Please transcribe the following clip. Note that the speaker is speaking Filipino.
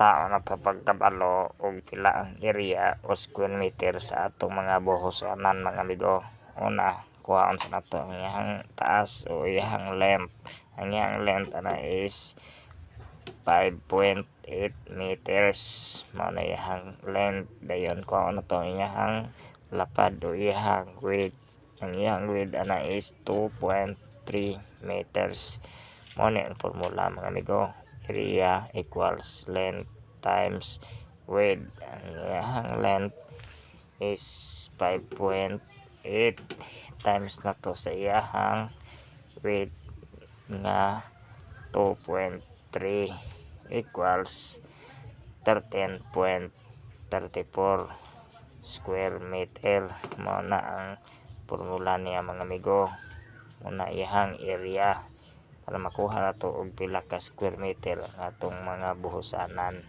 sa na to pagkabalo og pila ang area o square meter sa atong mga buhosanan mga amigo. Una kuhaon sa nato ang iyang taas o iyang length. Ang iyang length ana is 5.8 meters. Mao na iyang length. Dayon kuhaon na to ang iyang lapad o iyang width. Ang iyang width ana is 2.3 meters. Mo ni ang formula mga amigo area equals length times width. Ang length is 5.8 times na to sa iyang width nga 2.3 equals 13.34 square meter. Mao na ang formula niya mga amigo. Muna iyang area para makuha na to og pila ka square meter atong mga buhosanan